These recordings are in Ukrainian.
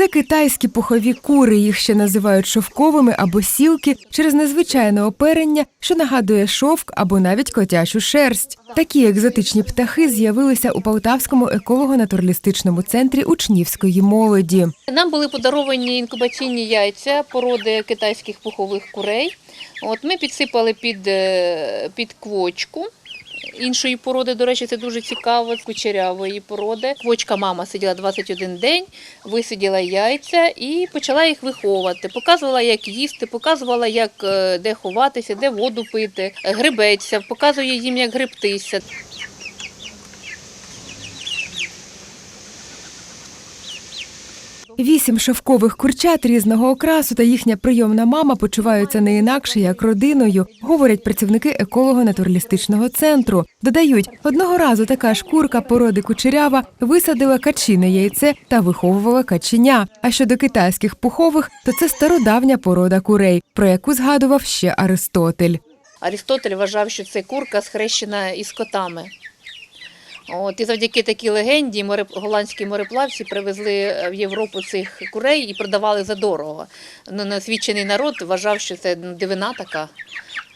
Це китайські пухові кури. Їх ще називають шовковими або сілки через незвичайне оперення, що нагадує шовк або навіть котячу шерсть. Такі екзотичні птахи з'явилися у Полтавському еколого-натуралістичному центрі учнівської молоді. Нам були подаровані інкубаційні яйця породи китайських пухових курей. От ми підсипали під, е, під квочку. Іншої породи, до речі, це дуже цікаво, кучерявої породи. Квочка мама сиділа 21 день, висиділа яйця і почала їх виховувати. Показувала, як їсти, показувала, як е, де ховатися, де воду пити, грибеться, показує їм, як гребтися. Вісім шовкових курчат різного окрасу та їхня прийомна мама почуваються не інакше як родиною, говорять працівники еколого-натуралістичного центру. Додають, одного разу така ж курка породи кучерява висадила качине яйце та виховувала каченя. А щодо китайських пухових, то це стародавня порода курей, про яку згадував ще Аристотель. Арістотель вважав, що це курка схрещена із котами. От, і завдяки такій легенді море, голландські мореплавці привезли е, в Європу цих курей і продавали за дорого. Ну, Насвідчений народ вважав, що це ну, дивина така.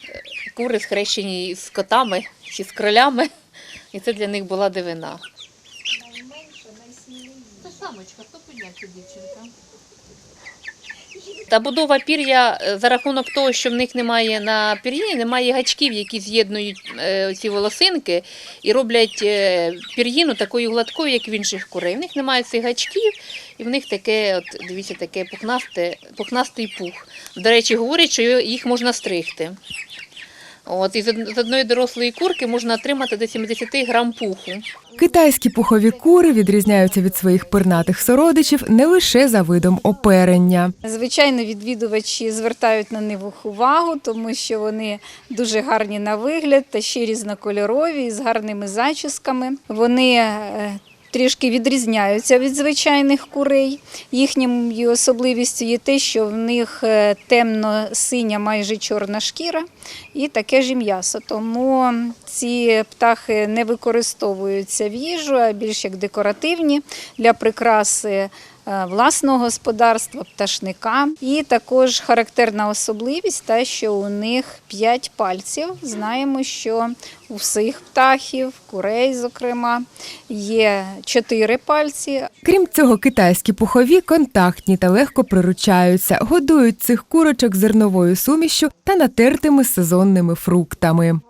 Е, Кури схрещені з котами чи з кролями, і це для них була дивина. Це самочка, хто підняв цю дівчинка? Та будова пір'я е, за рахунок того, що в них немає на пір'ї, немає гачків, які з'єднують е, ці волосинки і роблять е, пір'їну такою гладкою, як в інших курей. В них немає цих гачків, і в них таке, от дивіться, таке пухнасте, пухнастий пух. До речі, говорять, що їх можна стригти. От, і з одної дорослої курки можна отримати до 70 грам пуху. Китайські пухові кури відрізняються від своїх пернатих сородичів не лише за видом оперення. Звичайно, відвідувачі звертають на них увагу, тому що вони дуже гарні на вигляд та ще різнокольорові з гарними зачісками. Вони е, трішки відрізняються від звичайних курей. Їхньою особливістю є те, що в них е, темно-синя, майже чорна шкіра і таке ж і м'ясо. Тому ці птахи не використовуються в їжу, а більш як декоративні для прикраси власного господарства, пташника. І також характерна особливість та, що у них 5 пальців. Знаємо, що у всіх птахів, курей, зокрема, є 4 пальці, Крім цього, китайські пухові контактні та легко приручаються, годують цих курочок зерновою сумішю та натертими сезонними фруктами.